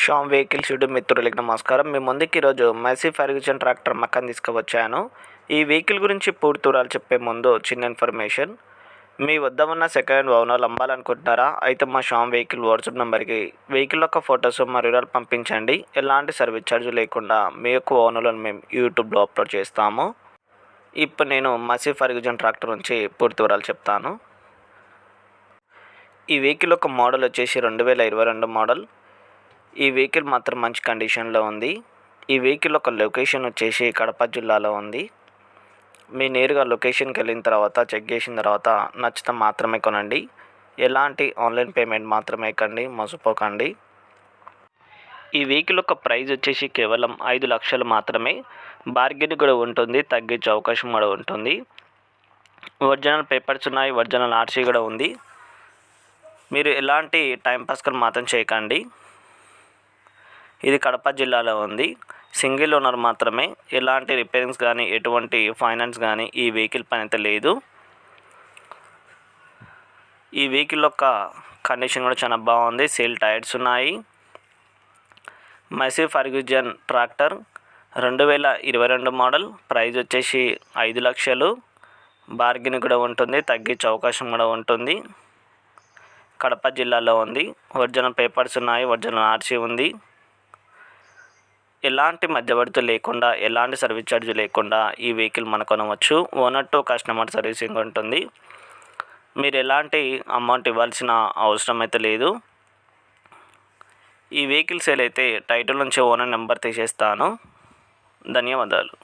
Sam vehicles YouTube మిత్రులకి నమస్కారం. మీ ముందుకి ఈరోజు మెసీ ఫెర్గ్యూసన్ ట్రాక్టర్ మక్కన్ తీసుకువచ్చాను. ఈ వెహికల్ గురించి పూర్తి చెప్పే ముందు చిన్న ఇన్ఫర్మేషన్ మీ వద్ద ఉన్న సెకండ్ హ్యాండ్ వాహనాలు అమ్మాలనుకుంటున్నారా అయితే మా షామ్ వెహికల్ వాట్సాప్ నెంబర్కి వెహికల్ యొక్క ఫొటోస్ మరియు వివరాలు పంపించండి. ఎలాంటి సర్వీస్ ఛార్జ్ లేకుండా మీ యొక్క వాహనాలను మేము యూట్యూబ్లో అప్లోడ్ చేస్తాము. ఇప్పుడు నేను మసీ ఫర్గ్యూజన్ ట్రాక్టర్ నుంచి పూర్తి వివరాలు చెప్తాను. ఈ వెహికల్ యొక్క మోడల్ వచ్చేసి రెండు వేల ఇరవై రెండు మోడల్ ఈ వెహికల్ మాత్రం మంచి కండిషన్లో ఉంది. ఈ వెహికల్ ఒక లొకేషన్ వచ్చేసి కడప జిల్లాలో ఉంది. మీ నేరుగా లొకేషన్కి వెళ్ళిన తర్వాత చెక్ చేసిన తర్వాత నచ్చితే మాత్రమే కొనండి. ఎలాంటి ఆన్లైన్ పేమెంట్ మాత్రమే కండి మోసపోకండి. ఈ వెహికల్ యొక్క ప్రైస్ వచ్చేసి కేవలం ఐదు లక్షలు మాత్రమే. బార్గెన్ కూడా ఉంటుంది తగ్గించే అవకాశం కూడా ఉంటుంది. ఒరిజినల్ పేపర్స్ ఉన్నాయి ఒరిజినల్ ఆర్సీ కూడా ఉంది. మీరు ఎలాంటి టైంపాస్కి మాత్రం చేయకండి. ఇది కడప జిల్లాలో ఉంది. సింగిల్ ఓనర్ మాత్రమే. ఎలాంటి రిపేరింగ్స్ కానీ ఎటువంటి ఫైనాన్స్ కానీ ఈ వెహికల్ పైన అయితే లేదు. ఈ వెహికల్ యొక్క కండిషన్ కూడా చాలా బాగుంది. సేల్ టైర్స్ ఉన్నాయి. మెసీ ఫర్గ్యూజన్ ట్రాక్టర్ రెండు వేల ఇరవై రెండు మోడల్. ప్రైజ్ వచ్చేసి ఐదు లక్షలు. బార్గెన్ కూడా ఉంటుంది. తగ్గించే అవకాశం కూడా ఉంటుంది. కడప జిల్లాలో ఉంది. ఒరిజినల్ పేపర్స్ ఉన్నాయి. ఒరిజినల్ ఆర్సీ ఉంది. ఎలాంటి మధ్యవర్తి లేకుండా ఎలాంటి సర్వీస్ ఛార్జ్ లేకుండా ఈ వెహికల్ మనం కొనవచ్చు? ఓనర్ టు కస్టమర్ సర్వీసింగ్ ఉంటుంది. మీరు ఎలాంటి అమౌంట్ ఇవ్వాల్సిన అవసరం అయితే లేదు. ఈ వెహికల్ సేల్ అయితే టైటిల్ నుంచి ఓనర్ నెంబర్ తీసేస్తాను. ధన్యవాదాలు.